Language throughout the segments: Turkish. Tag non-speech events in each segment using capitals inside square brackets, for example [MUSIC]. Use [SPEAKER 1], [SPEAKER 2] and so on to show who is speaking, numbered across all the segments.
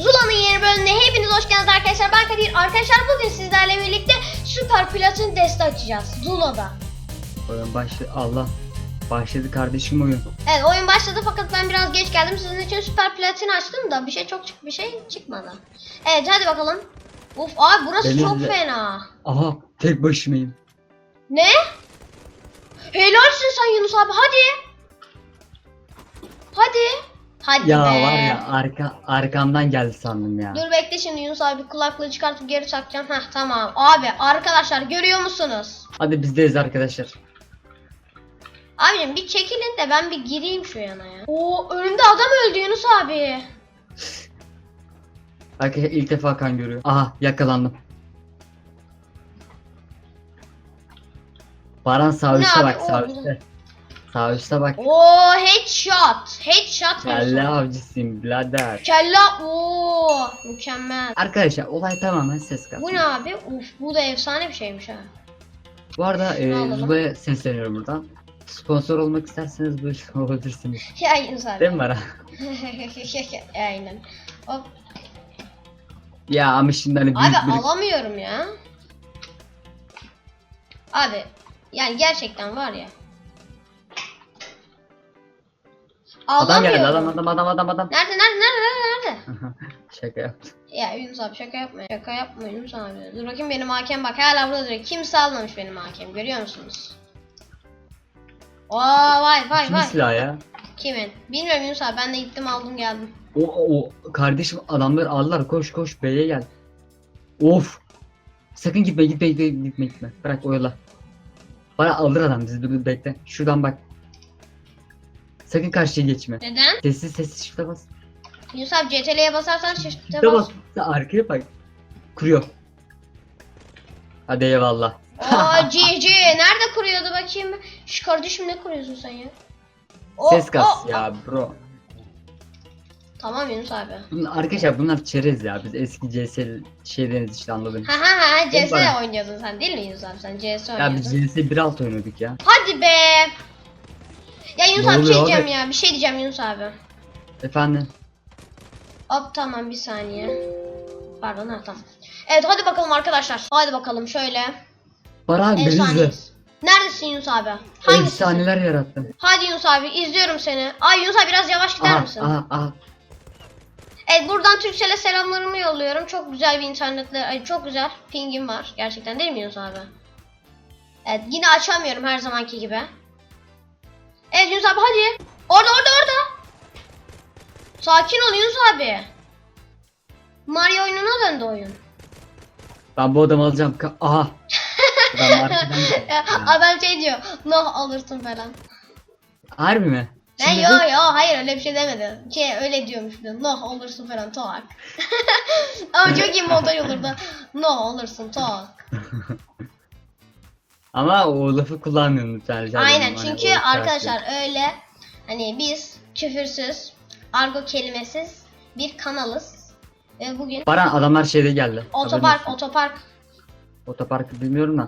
[SPEAKER 1] Zula'nın yeni bölümüne hepiniz hoş geldiniz arkadaşlar. Ben Kadir. Arkadaşlar bugün sizlerle birlikte Süper Platin deste açacağız. Zula'da.
[SPEAKER 2] Oyun başladı. Allah. Başladı kardeşim oyun.
[SPEAKER 1] Evet oyun başladı fakat ben biraz geç geldim. Sizin için Süper Platin açtım da bir şey çok çık bir şey çıkmadı. Evet hadi bakalım. Uf abi burası
[SPEAKER 2] Benim
[SPEAKER 1] çok
[SPEAKER 2] de-
[SPEAKER 1] fena.
[SPEAKER 2] Aha tek başımayım.
[SPEAKER 1] Ne? Helalsin sen Yunus abi hadi. Hadi. Hadi
[SPEAKER 2] Ya
[SPEAKER 1] be.
[SPEAKER 2] var ya arka arkamdan geldi sandım ya.
[SPEAKER 1] Dur bekle şimdi Yunus abi kulaklığı çıkartıp geri takacağım. Heh tamam. Abi arkadaşlar görüyor musunuz?
[SPEAKER 2] Hadi bizdeyiz arkadaşlar.
[SPEAKER 1] Abicim bir çekilin de ben bir gireyim şu yana ya. Oo önümde adam öldü Yunus abi.
[SPEAKER 2] Arkadaşlar ilk defa kan görüyor. Aha yakalandım. Baran
[SPEAKER 1] abi,
[SPEAKER 2] bak üstte. Sağ üstte bak.
[SPEAKER 1] Oo headshot. Headshot.
[SPEAKER 2] Kelle
[SPEAKER 1] abi.
[SPEAKER 2] avcısıyım birader.
[SPEAKER 1] Kelle. Oo mükemmel.
[SPEAKER 2] Arkadaşlar olay tamamen ses kası.
[SPEAKER 1] Bu ne abi? Uf bu da efsane bir şeymiş ha.
[SPEAKER 2] Bu arada e,
[SPEAKER 1] alalım.
[SPEAKER 2] Zula'ya sesleniyorum buradan. Sponsor olmak isterseniz böyle olabilirsiniz. [LAUGHS]
[SPEAKER 1] Ya abi.
[SPEAKER 2] Değil mi Baran? [LAUGHS]
[SPEAKER 1] Aynen. Hop.
[SPEAKER 2] Ya ama şimdi hani büyük
[SPEAKER 1] Abi
[SPEAKER 2] bir...
[SPEAKER 1] alamıyorum ya. Abi yani gerçekten var ya.
[SPEAKER 2] Adam geldi adam adam adam adam adam.
[SPEAKER 1] Nerede nerede nerede nerede nerede? [LAUGHS]
[SPEAKER 2] Şaka yaptım.
[SPEAKER 1] Ya Yunus abi şaka yapma. Şaka yapma Yunus abi. Dur bakayım benim hakem bak hala burada duruyor. Kimse almamış benim hakem görüyor musunuz? Oo vay vay
[SPEAKER 2] Kimin
[SPEAKER 1] vay.
[SPEAKER 2] silahı ya?
[SPEAKER 1] Kimin? Bilmiyorum Yunus abi ben de gittim aldım geldim.
[SPEAKER 2] O, o kardeşim adamları aldılar koş koş B'ye gel. Of. Sakın gitme gitme gitme gitme gitme. Bırak oyala. Bana alır adam bizi dur dur bekle. Şuradan bak. Sakın karşıya geçme.
[SPEAKER 1] Neden?
[SPEAKER 2] Sessiz sessiz şifte bas.
[SPEAKER 1] Yunus abi CTRL'ye basarsan
[SPEAKER 2] Şifte
[SPEAKER 1] bas.
[SPEAKER 2] bas. Arkaya bak. Kuruyor. Hadi eyvallah.
[SPEAKER 1] Oo [LAUGHS] GG. Nerede kuruyordu bakayım? Şu kardeşim ne kuruyorsun sen ya? O-
[SPEAKER 2] Ses kas
[SPEAKER 1] o-
[SPEAKER 2] ya bro.
[SPEAKER 1] Tamam Yunus abi.
[SPEAKER 2] Bunlar, arkadaşlar bunlar çerez ya. Biz eski CS şeydeniz işte anladın.
[SPEAKER 1] Ha ha ha CS oynuyordun sen değil mi Yunus abi sen CS
[SPEAKER 2] Ya
[SPEAKER 1] oynuyordun.
[SPEAKER 2] biz CS 1.6 oynadık ya.
[SPEAKER 1] Hadi be. Ya Yunus
[SPEAKER 2] Ne
[SPEAKER 1] abi bir şey
[SPEAKER 2] oluyor
[SPEAKER 1] diyeceğim
[SPEAKER 2] abi?
[SPEAKER 1] ya bir şey diyeceğim Yunus abi.
[SPEAKER 2] Efendim.
[SPEAKER 1] Hop tamam bir saniye. Pardon ha tamam. Evet hadi bakalım arkadaşlar. Hadi bakalım şöyle.
[SPEAKER 2] Baran beni izle.
[SPEAKER 1] Efsaneyiz. Neredesin Yunus abi? Hangisi?
[SPEAKER 2] Efsaneler yarattım.
[SPEAKER 1] Hadi Yunus abi izliyorum seni. Ay Yunus abi biraz yavaş gider
[SPEAKER 2] Aha,
[SPEAKER 1] misin?
[SPEAKER 2] aha, aha.
[SPEAKER 1] Evet buradan Türkcell'e selamlarımı yolluyorum. Çok güzel bir internetle, ay, çok güzel pingim var. Gerçekten değil mi Yunus abi? Evet yine açamıyorum her zamanki gibi. Evet Yunus abi hadi. Orada orada orada. Sakin ol Yunus abi. Mario oyununa döndü oyun.
[SPEAKER 2] Ben bu adamı alacağım. Ka- Aha. [LAUGHS] Ben arkadan geldim ya.
[SPEAKER 1] Adam şey diyor. Noh alırsın falan.
[SPEAKER 2] Harbi mi?
[SPEAKER 1] Ne
[SPEAKER 2] Şimdi
[SPEAKER 1] yo
[SPEAKER 2] bu-
[SPEAKER 1] yo hayır öyle bir şey demedi. Şey öyle diyormuş diyor. Noh olursun falan tak. Ama [LAUGHS] çok iyi [LAUGHS] montaj olurdu. Noh olursun tak.
[SPEAKER 2] Ama o lafı kullanmıyorum lütfen. rica ederim.
[SPEAKER 1] Aynen
[SPEAKER 2] Hani
[SPEAKER 1] çünkü
[SPEAKER 2] o
[SPEAKER 1] arkadaşlar öyle hani biz küfürsüz, argo kelimesiz bir kanalız. Ve bugün
[SPEAKER 2] Baran adamlar şeyde geldi.
[SPEAKER 1] otopark
[SPEAKER 2] Haberin olsun.
[SPEAKER 1] otopark
[SPEAKER 2] Otoparkı bilmiyorum da.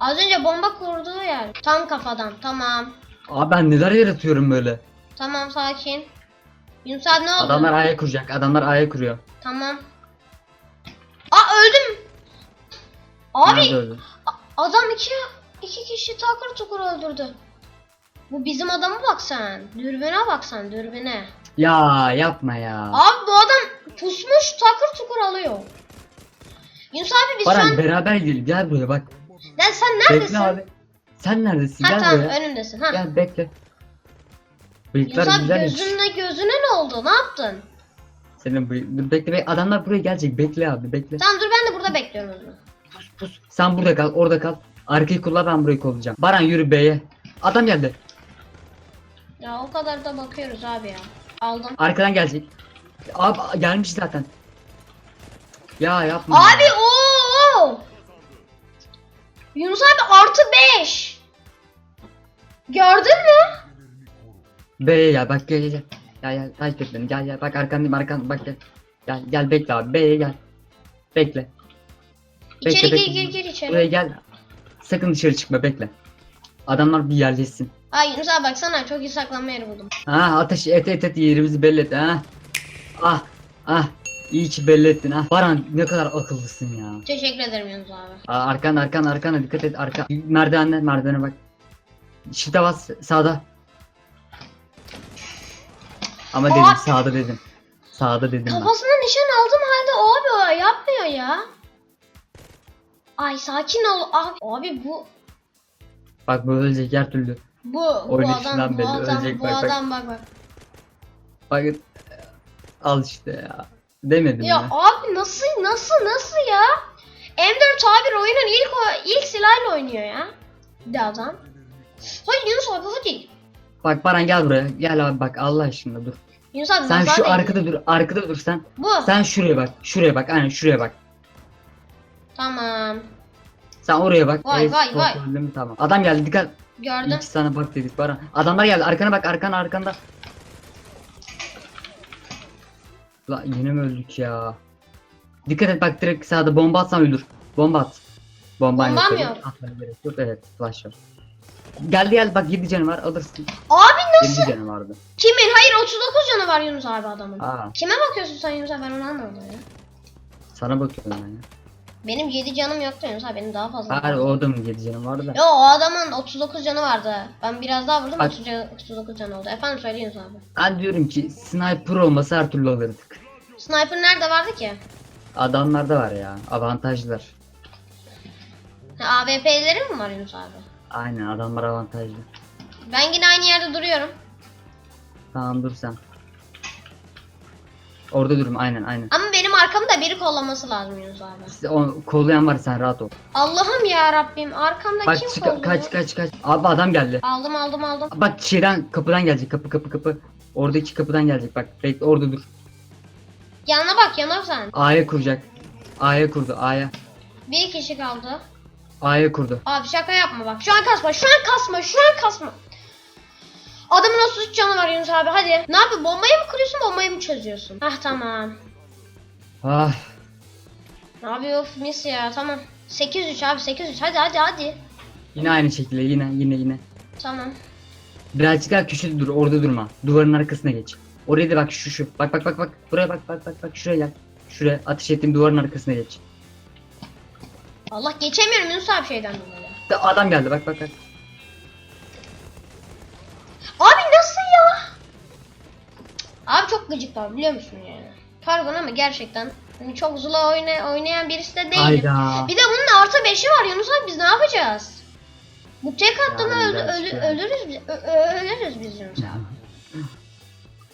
[SPEAKER 1] az önce bomba kurduğu yer. Tam kafadan tamam.
[SPEAKER 2] Abi ben neler yaratıyorum böyle.
[SPEAKER 1] Tamam sakin. Yunus abi ne oldu?
[SPEAKER 2] Adamlar aya kuracak. Adamlar aya kuruyor.
[SPEAKER 1] Tamam. Aa öldüm. Abi
[SPEAKER 2] Nerede öldü?
[SPEAKER 1] Adam iki, iki kişi takır tukur öldürdü. Bu bizim adama bak sen. Dürbüne bak sen dürbüne.
[SPEAKER 2] Ya yapma ya.
[SPEAKER 1] Abi bu adam pusmuş takır tukur alıyor. Yunus abi biz
[SPEAKER 2] Baran
[SPEAKER 1] an...
[SPEAKER 2] beraber gidelim. Gel buraya bak.
[SPEAKER 1] Lan sen neredesin?
[SPEAKER 2] Bekle abi. Sen neredesin?
[SPEAKER 1] Ha
[SPEAKER 2] Gel
[SPEAKER 1] tamam
[SPEAKER 2] buraya.
[SPEAKER 1] önümdesin. Ha.
[SPEAKER 2] Gel bekle. Bıyıklar
[SPEAKER 1] Yunus abi gözünle gözüne ne oldu? Ne yaptın?
[SPEAKER 2] Senin bıyık... Bekle bekle. Adamlar buraya gelecek. Bekle abi bekle.
[SPEAKER 1] Tamam dur ben de burada bekliyorum o zaman.
[SPEAKER 2] Pus. Sen burada kal. Orada kal. Arkayı kullan ben burayı kollayacağım. Baran yürü B'ye. Adam geldi.
[SPEAKER 1] Ya o kadar da bakıyoruz abi ya. Aldım.
[SPEAKER 2] Arkadan gelecek. Abi gelmiş zaten. Ya yapma.
[SPEAKER 1] Abi o. Yunus abi artı 5. Gördün mü?
[SPEAKER 2] B'ye gel bak gel gel. Gel gel takip et beni gel gel bak arkandayım arkan bak gel. Gel gel bekle abi B'ye gel. Bekle.
[SPEAKER 1] İçeri
[SPEAKER 2] bekle.
[SPEAKER 1] gir gir gir içeri.
[SPEAKER 2] Buraya gel. Sakın dışarı çıkma bekle. Adamlar bir yerleşsin.
[SPEAKER 1] Ay Yunus abi baksana çok iyi saklanma yeri buldum.
[SPEAKER 2] Ha ateş et et et yerimizi belli et ha. Ah Ah iyi ki belli ettin ah. Baran ne kadar akıllısın ya.
[SPEAKER 1] Teşekkür ederim Yunus abi.
[SPEAKER 2] Aa, arkan arkan arkana dikkat et arka. Merdivenle merdivene bak. Shift'e bas sağda. Ama dedim sağda dedim. Sağda dedim ben.
[SPEAKER 1] Kafasına nişan aldım halde o abi o yapmıyor ya. Ay sakin ol abi. Abi bu
[SPEAKER 2] Bak bu ölecek her türlü.
[SPEAKER 1] bu bu
[SPEAKER 2] Oynayışından
[SPEAKER 1] adam bu
[SPEAKER 2] belli,
[SPEAKER 1] adam
[SPEAKER 2] ölecek,
[SPEAKER 1] bu
[SPEAKER 2] bak, bak.
[SPEAKER 1] adam bak bak.
[SPEAKER 2] Bak al işte ya. Demedim
[SPEAKER 1] Ya
[SPEAKER 2] ya.
[SPEAKER 1] abi nasıl nasıl nasıl ya? M4 abi oyunun ilk o- ilk silahıyla oynuyor ya. Bir de adam. Hayır Yunus abi hadi.
[SPEAKER 2] Bak Baran gel buraya. Gel abi bak Allah aşkına dur.
[SPEAKER 1] Yunus abi
[SPEAKER 2] Sen şu
[SPEAKER 1] değdi.
[SPEAKER 2] arkada dur. Arkada dur sen.
[SPEAKER 1] Bu.
[SPEAKER 2] Sen şuraya bak. Şuraya bak. Aynen şuraya bak.
[SPEAKER 1] Tamam.
[SPEAKER 2] Sen oraya bak.
[SPEAKER 1] Vay,
[SPEAKER 2] Evet,
[SPEAKER 1] vay, vay.
[SPEAKER 2] kontrollü mü? Tamam. Adam geldi dikkat.
[SPEAKER 1] Gördüm.
[SPEAKER 2] İki sana bak dedik Baran. Adamlar geldi. Arkana bak. Arkana arkanda. La yine mi öldük ya? Dikkat et bak direkt sağda bomba atsan öldür. Bomba at. Bomba
[SPEAKER 1] Bombam yok.
[SPEAKER 2] Atmaya gerek yok. Evet flash var. Geldi geldi bak 7 canı var alırsın.
[SPEAKER 1] Abi nasıl?
[SPEAKER 2] 7 canı vardı.
[SPEAKER 1] Kimin? Hayır 39 canı var Yunus abi adamın.
[SPEAKER 2] Aa
[SPEAKER 1] Kime bakıyorsun sen Yunus abi ben onu anlamadım ya.
[SPEAKER 2] sana bakıyorum ben ya.
[SPEAKER 1] Benim 7 canım yoktu Yunus abi benim daha fazla.
[SPEAKER 2] Hayır o adamın 7 canı vardı da.
[SPEAKER 1] Yo o adamın 39 canı vardı. Ben biraz daha vurdum
[SPEAKER 2] Bak.
[SPEAKER 1] 30 can- 39 canı oldu. Efendim söyle Yunus abi.
[SPEAKER 2] Ben diyorum ki sniper olmasa her türlü alırdık.
[SPEAKER 1] Sniper nerede vardı ki?
[SPEAKER 2] Adamlarda var ya avantajlar.
[SPEAKER 1] Ha, AWP'leri mi var Yunus abi?
[SPEAKER 2] Aynen adamlar avantajlı.
[SPEAKER 1] Ben yine aynı yerde duruyorum.
[SPEAKER 2] Tamam dur sen. Orada durum aynen aynen.
[SPEAKER 1] Ama benim arkamda biri kollaması lazım Yunus abi.
[SPEAKER 2] Size O kollayan var sen rahat ol.
[SPEAKER 1] Allah'ım ya Rabbim arkamda
[SPEAKER 2] Bak
[SPEAKER 1] kim
[SPEAKER 2] çık-
[SPEAKER 1] kolluyor?
[SPEAKER 2] kaç kaç kaç. Abi adam geldi.
[SPEAKER 1] Aldım aldım aldım.
[SPEAKER 2] Bak şeyden kapıdan gelecek kapı kapı kapı. Oradaki kapıdan gelecek bak bekle orada dur.
[SPEAKER 1] Yanına bak yana sen.
[SPEAKER 2] A'ya kuracak. A'ya kurdu A'ya.
[SPEAKER 1] Bir kişi kaldı.
[SPEAKER 2] A'ya kurdu.
[SPEAKER 1] Abi şaka yapma bak. Şu an kasma. Şu an kasma. Şu an kasma. Adamın 33 canı var Yunus abi hadi. Ne yapıyorsun? Bombayı mı kuruyorsun bombayı mı çözüyorsun? Hah tamam.
[SPEAKER 2] Ah
[SPEAKER 1] Abi of mis ya tamam. 8-3 abi 8-3 hadi hadi hadi.
[SPEAKER 2] yine aynı şekilde yine yine yine.
[SPEAKER 1] Tamam.
[SPEAKER 2] Birazcık daha köşede dur orada durma. Duvarın arkasına geç. Oraya da bak şu şu. Bak bak bak bak. Buraya bak bak bak bak şuraya gel. Şuraya ateş ettiğim duvarın arkasına geç.
[SPEAKER 1] Allah geçemiyorum Yunus abi şeyden dolayı.
[SPEAKER 2] Da- Adam geldi bak bak bak.
[SPEAKER 1] Çok gıcık var biliyor musun yani? Pardon ama gerçekten hani çok zula oyna, oynayan birisi de değilim.
[SPEAKER 2] Hayda.
[SPEAKER 1] Bir de bunun artı 5'i var Yunus abi biz ne yapacağız? Bu tek attı mı
[SPEAKER 2] Yani
[SPEAKER 1] öl-
[SPEAKER 2] yani.
[SPEAKER 1] ölürüz biz. Ö- ölürüz biz Yunus abi.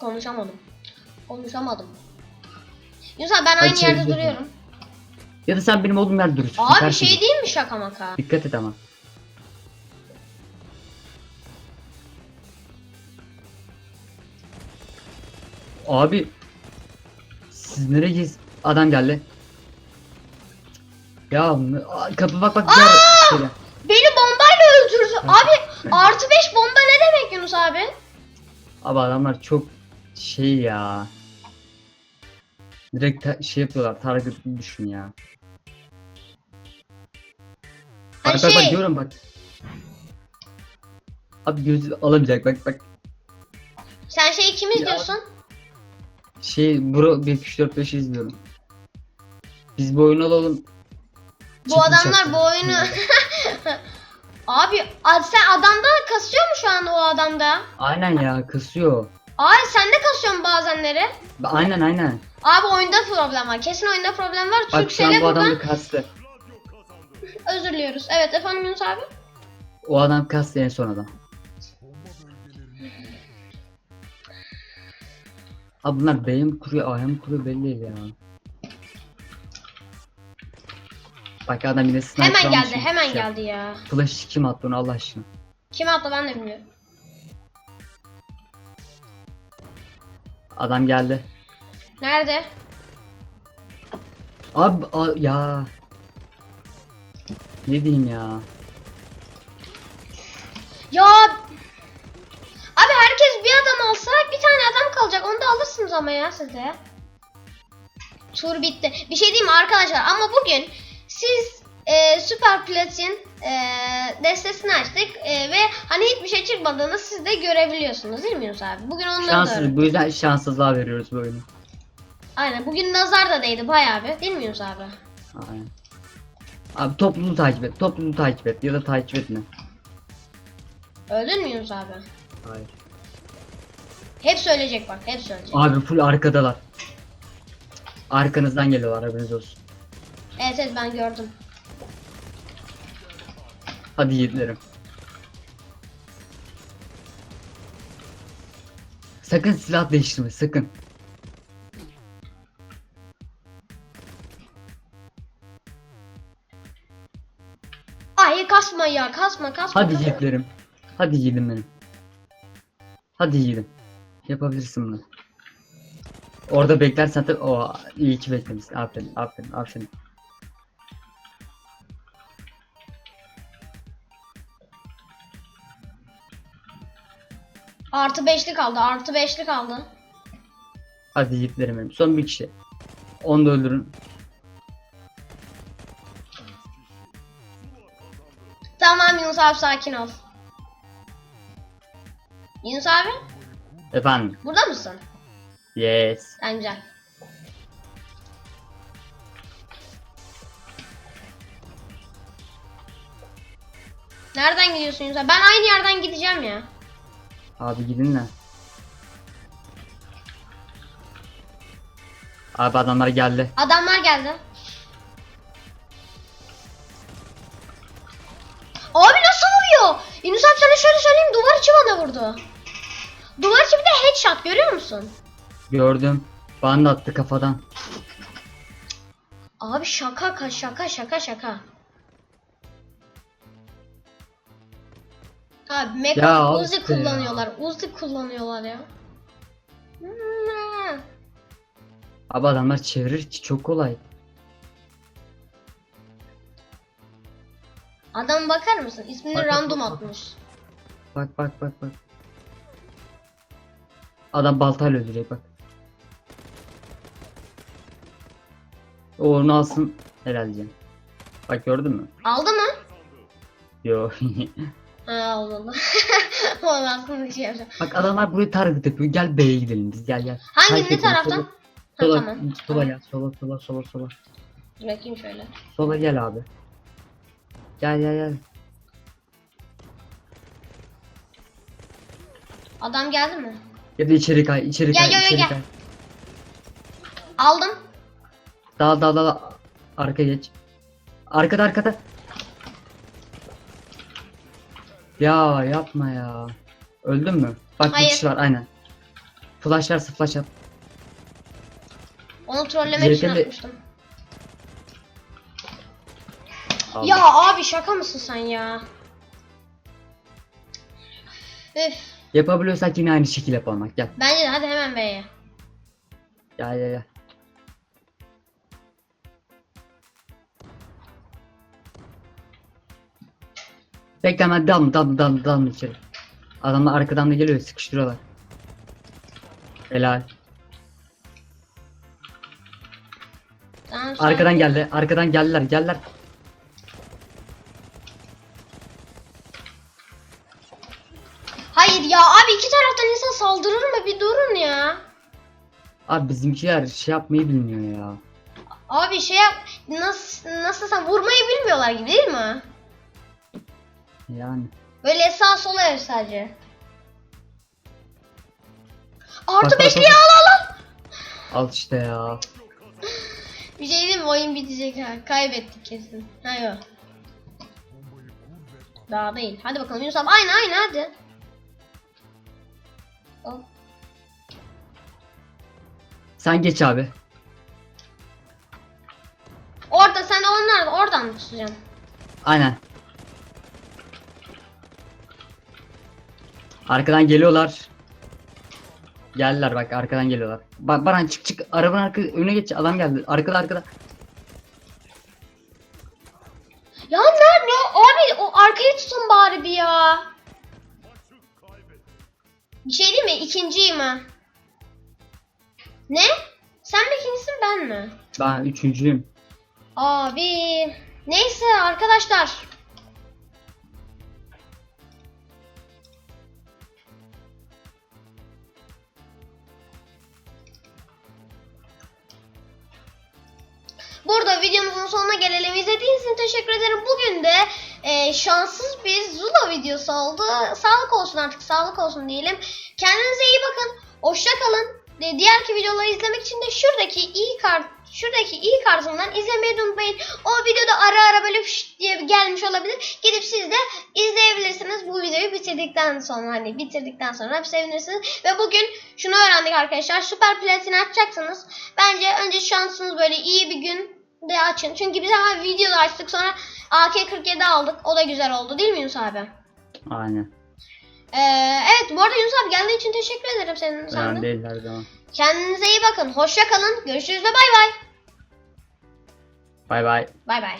[SPEAKER 1] Konuşamadım. Konuşamadım. Yunus abi ben aynı
[SPEAKER 2] Hadi
[SPEAKER 1] yerde
[SPEAKER 2] çevir.
[SPEAKER 1] duruyorum.
[SPEAKER 2] Ya da sen benim olduğum yerde durursun.
[SPEAKER 1] Abi şey değil mi şaka maka?
[SPEAKER 2] Dikkat et ama. Abi siz nereye giz? Adam geldi. Ya kapı bak bak. diğer şöyle.
[SPEAKER 1] Beni bombayla öldürdü. Abi artı 5 bomba ne demek Yunus abi?
[SPEAKER 2] Abi adamlar çok şey ya. Direkt ta- şey yapıyorlar. Target düşün ya. Bak bak bak
[SPEAKER 1] şey-
[SPEAKER 2] diyorum bak. Abi gözü alamayacak bak bak.
[SPEAKER 1] Sen şey kim
[SPEAKER 2] Ya.
[SPEAKER 1] izliyorsun?
[SPEAKER 2] Şey bro 1 2 4 5 izliyorum. Biz bu oyunu alalım.
[SPEAKER 1] Bu
[SPEAKER 2] Çekim
[SPEAKER 1] adamlar
[SPEAKER 2] çaktım.
[SPEAKER 1] bu oyunu... [LAUGHS] Abi ad- sen adamda kasıyor mu şu an o adamda?
[SPEAKER 2] Aynen ya kasıyor.
[SPEAKER 1] Abi sen de kasıyorsun bazenleri.
[SPEAKER 2] Ba- Aynen aynen.
[SPEAKER 1] Abi oyunda problem var. Kesin oyunda problem var.
[SPEAKER 2] Bak şu an
[SPEAKER 1] Türksel'e
[SPEAKER 2] bu adam
[SPEAKER 1] buradan
[SPEAKER 2] da kastı.
[SPEAKER 1] özür diliyoruz. Evet efendim Yunus abi.
[SPEAKER 2] O adam kastı en son adam. Abi bunlar B'ye mi kuruyor A'ya mı kuruyor belli değil ya. Bak adam yine sniper
[SPEAKER 1] Hemen
[SPEAKER 2] almış
[SPEAKER 1] geldi
[SPEAKER 2] gibi
[SPEAKER 1] hemen
[SPEAKER 2] şey.
[SPEAKER 1] geldi ya.
[SPEAKER 2] Flash kim attı onu Allah aşkına.
[SPEAKER 1] Kim attı ben de bilmiyorum.
[SPEAKER 2] Adam geldi.
[SPEAKER 1] Nerede?
[SPEAKER 2] Abi a- ya. Ne diyeyim ya.
[SPEAKER 1] Ya kalacak. Onu da alırsınız ama ya siz de. Tur bitti. Bir şey diyeyim mi arkadaşlar? Ama bugün siz e, Süper Platin e, destesini açtık e, ve hani hiçbir şey çıkmadığını siz de görebiliyorsunuz değil mi Yunus abi? Bugün onları
[SPEAKER 2] Şanssız bu yüzden şanssızlığa veriyoruz bu oyunu.
[SPEAKER 1] Aynen bugün nazar da değdi bayağı bir. Değil mi Yunus abi?
[SPEAKER 2] Aynen. Abi topluluğu takip et. Topluluğu takip et. Ya da takip etme.
[SPEAKER 1] Öldün mü Yunus abi?
[SPEAKER 2] Hayır.
[SPEAKER 1] Hep söyleyecek bak hep söyleyecek.
[SPEAKER 2] Abi full arkadalar. Arkanızdan geliyorlar haberiniz olsun.
[SPEAKER 1] Evet evet ben gördüm.
[SPEAKER 2] Hadi yiğitlerim. Sakın silah değiştirme sakın.
[SPEAKER 1] Ay kasma ya kasma kasma.
[SPEAKER 2] Hadi yiğitlerim. Hadi yiğidim benim. Hadi yiğidim. Yapabilirsin bunu. Orada beklersen tabii o iyi ki beklemişsin. Aferin aferin aferin.
[SPEAKER 1] Artı beşli kaldı artı beşli kaldı.
[SPEAKER 2] Hadi yiğitlerim benim. Son bir kişi. Onu da öldürün.
[SPEAKER 1] Tamam Yunus abi sakin ol. Yunus abi
[SPEAKER 2] Efendim.
[SPEAKER 1] burada mısın?
[SPEAKER 2] Yes.
[SPEAKER 1] Sen güzel. Nereden gidiyorsun Yunus abi? Ben aynı yerden gideceğim ya.
[SPEAKER 2] Abi gidin de. Abi adamlar geldi.
[SPEAKER 1] Adamlar geldi. Abi nasıl vuruyor? Yunus abi sana şöyle söyleyeyim duvar içi bana vurdu. Duvar içi bir de headshot görüyor musun?
[SPEAKER 2] Gördüm. Bana da attı kafadan.
[SPEAKER 1] Abi şaka ka- şaka şaka şaka. Abi
[SPEAKER 2] al
[SPEAKER 1] Uzi
[SPEAKER 2] işte ya.
[SPEAKER 1] kullanıyorlar. Uzi kullanıyorlar ya. Hmm.
[SPEAKER 2] Abi adamlar çevirir ki çok kolay.
[SPEAKER 1] Adam bakar mısın? İsmini
[SPEAKER 2] Bak,
[SPEAKER 1] random
[SPEAKER 2] bak.
[SPEAKER 1] atmış.
[SPEAKER 2] Bak bak bak bak. Adam baltayla öldürecek bak. O onu alsın helal diyeceğim. Bak gördün mü?
[SPEAKER 1] Aldı mı?
[SPEAKER 2] Yo. [LAUGHS]
[SPEAKER 1] Ha. [LAUGHS] Oğlum aslında şey yapacağım.
[SPEAKER 2] bak adamlar burayı target yapıyor. Gel B'ye gidelim biz gel gel.
[SPEAKER 1] Hangi ne taraftan?
[SPEAKER 2] Sola,
[SPEAKER 1] Ha
[SPEAKER 2] sola,
[SPEAKER 1] tamam.
[SPEAKER 2] sola gel. Sola sola sola sola.
[SPEAKER 1] Dur Bakayım şöyle.
[SPEAKER 2] Sola gel abi. Gel gel gel.
[SPEAKER 1] Adam geldi mi?
[SPEAKER 2] Ya da içeri kay, içeri
[SPEAKER 1] Gel,
[SPEAKER 2] kay,
[SPEAKER 1] gel, gel,
[SPEAKER 2] içeri
[SPEAKER 1] gel.
[SPEAKER 2] kay.
[SPEAKER 1] Aldım.
[SPEAKER 2] Dal dal dal. Arka geç. Arkada arkada. Ya yapma ya. Öldün mü? Bak
[SPEAKER 1] Hayır.
[SPEAKER 2] bir kişi var aynen. Flash varsa flash at.
[SPEAKER 1] Onu trollemek için
[SPEAKER 2] Yeterli-
[SPEAKER 1] atmıştım.
[SPEAKER 2] Al.
[SPEAKER 1] Ya abi şaka mısın sen ya? Üf.
[SPEAKER 2] Yapabiliyorsak yine aynı şekil yapalım bak gel.
[SPEAKER 1] Bence de hadi hemen B'ye.
[SPEAKER 2] Gel gel gel. Bekle hemen dalma dalma dalma dalma içeri. Adamlar arkadan da geliyor sıkıştırıyorlar. Helal.
[SPEAKER 1] Tamam, sen-
[SPEAKER 2] Arkadan geldi. Arkadan geldiler. Geldiler.
[SPEAKER 1] Abi
[SPEAKER 2] bizimkiler şey yapmayı bilmiyor ya.
[SPEAKER 1] Abi şey yap nasıl nasıl sen vurmayı bilmiyorlar gibi değil mi?
[SPEAKER 2] Yani.
[SPEAKER 1] Böyle sağ sola ev sadece. Artı
[SPEAKER 2] Bak, bak,
[SPEAKER 1] beşliği
[SPEAKER 2] bak.
[SPEAKER 1] al al al.
[SPEAKER 2] Al işte ya.
[SPEAKER 1] Bir şey diyeyim mi? Oyun bitecek ha. Kaybettik kesin. Ha yok. Daha değil. Hadi bakalım Yunus abi. Aynı aynı hadi. Hop.
[SPEAKER 2] Sen geç abi.
[SPEAKER 1] Orada sen onlar oradan mı tutacaksın?
[SPEAKER 2] Aynen. Arkadan geliyorlar. Geldiler bak arkadan geliyorlar. Bak Baran çık çık arabanın arka önüne geç adam geldi. Arkada arkada.
[SPEAKER 1] Ben
[SPEAKER 2] üçüncüyüm.
[SPEAKER 1] Abi. Neyse arkadaşlar. Burada videomuzun sonuna gelelim. İzlediğiniz için teşekkür ederim. Bugün de e, şanssız bir Zula videosu oldu. Sağlık olsun artık sağlık olsun diyelim. Kendinize iyi bakın. Hoşça kalın. Diğerki videoları izlemek için de şuradaki i kart şuradaki i kartından izlemeyi unutmayın. O videoda ara ara böyle fış diye gelmiş olabilir. Gidip siz de izleyebilirsiniz bu videoyu bitirdikten sonra hani bitirdikten sonra sevinirsiniz. Ve bugün şunu öğrendik arkadaşlar. Süper platin açacaksınız. Bence önce şansınız böyle iyi bir gün de açın. Çünkü biz hemen videoda açtık sonra AK-47 aldık. O da güzel oldu değil mi Yunus abi?
[SPEAKER 2] Aynen.
[SPEAKER 1] Ee, evet bu arada Yunus abi geldiğin için teşekkür ederim senin.
[SPEAKER 2] Önemli değil her zaman.
[SPEAKER 1] Kendinize iyi bakın. Hoşça kalın. Görüşürüz ve bay bay.
[SPEAKER 2] Bay bay.
[SPEAKER 1] Bay bay.